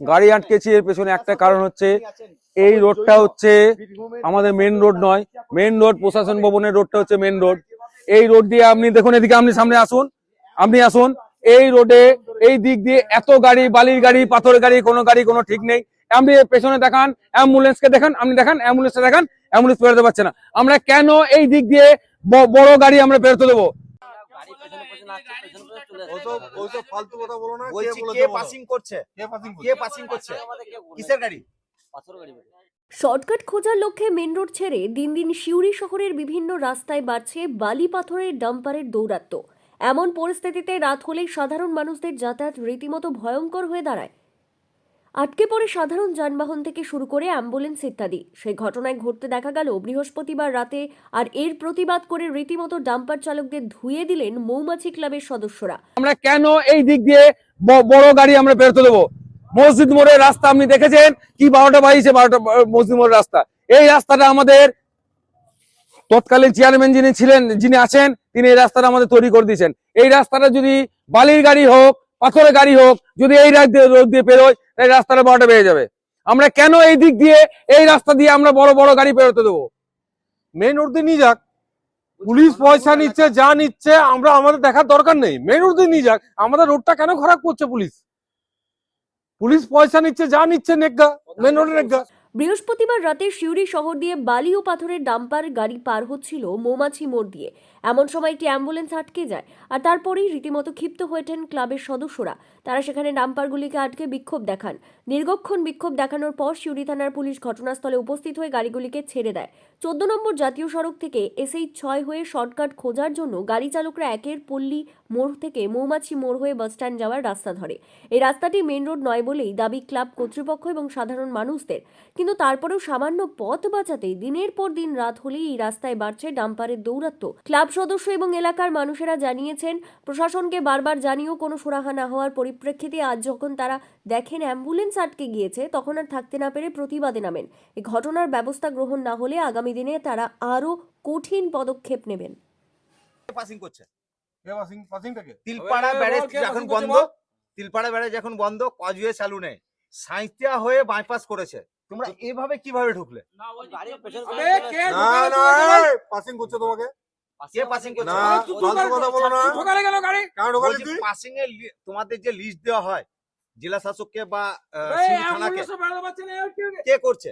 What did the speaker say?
গাড়ি আটকেছি, এর পেছনে একটা কারণ হচ্ছে, এই রোডটা হচ্ছে আমাদের মেন রোড নয় মেন রোড প্রশাসন ভবনের রোডটা হচ্ছে মেন রোড এই রোড দিয়ে আপনি দেখুন, এদিকে আপনি সামনে আসুন, আপনি আসুন, এই রোডে এই দিক দিয়ে এত গাড়ি, বালির গাড়ি, পাথরের গাড়ি, কোনো গাড়ি, কোনো ঠিক নেই। আপনি পেছনে দেখান, অ্যাম্বুলেন্সকে দেখান, আপনি দেখান অ্যাম্বুলেন্সকে দেখান, অ্যাম্বুলেন্স বেরোতে পারছে না। আমরা কেন এই দিক দিয়ে বড় গাড়ি আমরা বেরোতে দেবো? ওসব ওসব ফালতু কথা বলো না বলছি বলেছে কে পাসিং করছে? কে পাসিং কে পাসিং করছে? কিসের গাড়ি? শর্টকাট খোঁজার লক্ষ্যে মেন রোড ছেড়ে দিন দিন সিউড়ি শহরের বিভিন্ন রাস্তায় বাড়ছে বালি পাথরের ডাম্পারের দৌরাত্ম্য। এমন পরিস্থিতিতে রাত হলেই সাধারণ মানুষদের যাতায়াত রীতিমতো ভয়ঙ্কর হয়ে দাঁড়ায়। আটকে পড়ে সাধারণ যানবাহন থেকে শুরু করে অ্যাম্বুলেন্স ইত্যাদি। সেই ঘটনায় ঘটতে দেখা গেল, বৃহস্পতিবার রাতে, আর এর প্রতিবাদ করে রীতিমতো ডাম্পার চালকদের ধুয়ে দিলেন মৌমাছি ক্লাবের সদস্যরা। আমরা কেন এই দিক দিয়ে বড় গাড়ি আমরা বেরোতে দেবো? মসজিদ মোড়ের রাস্তা আপনি দেখেছেন? কি বারোটা বাজিছে বারোটা মসজিদ মোড়ের রাস্তা। এই রাস্তাটা আমাদের তৎকালীন চেয়ারম্যান যিনি ছিলেন, যিনি আছেন, তিনি এই রাস্তাটা আমাদের তৈরি করে দিয়েছেন। এই রাস্তাটা যদি বালির গাড়ি হোক, পাথরের গাড়ি হোক, যদি এই রাত দিয়ে রোড দিয়ে বেরোয় এই রাস্তাটা বারোটা বেড়ে যাবে। আমরা কেন এই দিক দিয়ে এই রাস্তা দিয়ে আমরা বড় বড় গাড়ি বেরোতে দেবো? মেন রোড দিয়ে নিয়ে যাক। পুলিশ পয়সা নিচ্ছে, যা নিচ্ছে, আমরা আমাদের দেখার দরকার নেই। মেন রোড দিয়ে নিয়ে যাক। আমাদের রোডটা কেন খারাপ করছে পুলিশ? পুলিশ পয়সা নিচ্ছে, যা নিচ্ছে নেগা মেন রোডের নেগা বৃহস্পতিবার রাতে সিউড়ি শহর দিয়ে বালি ও পাথরের ডাম্পার গাড়ি পার হচ্ছিল মৌমাছি মোড় দিয়ে। এমন সময় একটি অ্যাম্বুলেন্স আটকে যায় আর তারপরেই রীতিমতো ক্ষিপ্ত হয়েছেন ক্লাবের সদস্যরা। তারা সেখানে ডাম্পারগুলিকে আটকে বিক্ষোভ দেখান। দীর্ঘক্ষণ বিক্ষোভ দেখানোর পর সিউড়ি থানার পুলিশ ঘটনাস্থলে উপস্থিত হয়ে গাড়িগুলিকে ছেড়ে দেয়। চোদ্দ নম্বর জাতীয় সড়ক থেকে এসএই ছয় হয়ে শর্টকাট খোঁজার জন্য গাড়ি চালকরা একের পল্লী মোড় থেকে মৌমাছি মোড় হয়ে বাসস্ট্যান্ড যাওয়ার রাস্তা ধরে। এই রাস্তাটি মেন রোড নয় বলেই দাবি ক্লাব কর্তৃপক্ষ এবং সাধারণ মানুষদের। কিন্তু তারপরেও সামান্য পথ বাঁচাতেই দিনের পর দিন রাত হলেই এই রাস্তায় বাড়ছে ডাম্পারের দৌরাত্ম্য। ক্লাব সদস্য এবং এলাকার মানুষেরা জানিয়েছেন প্রশাসনকে বারবার জানিয়েও কোনো সুরাহা না হওয়ার পরিপ্রেক্ষিতে আজ যখন তারা দেখেন অ্যাম্বুলেন্স আটকে গিয়েছে তখন আর থাকতে না পেরে প্রতিবাদে নামেন। এই ঘটনার ব্যবস্থা গ্রহণ না হলে আগামী দিনে তারা আরও কঠিন পদক্ষেপ নেবেন। পাসিং করছে? তিলপাড়া ব্যারেজ এখন বন্ধ? তিলপাড়া ব্যারেজ এখন বন্ধ কজুয়ে চালু নেই সাঁইতিয়া হয়ে বাইপাস করেছে। তোমরা এভাবে কীভাবে ঢুকলে না না পাসিং করছে তোমাকে কে পাসিং করছে কথা বলো না কেন ঢোকালি তুই পাসিং এর তোমাদের যে লিস্ট দেওয়া হয় জেলা শাসককে বা থানাকে কে করছে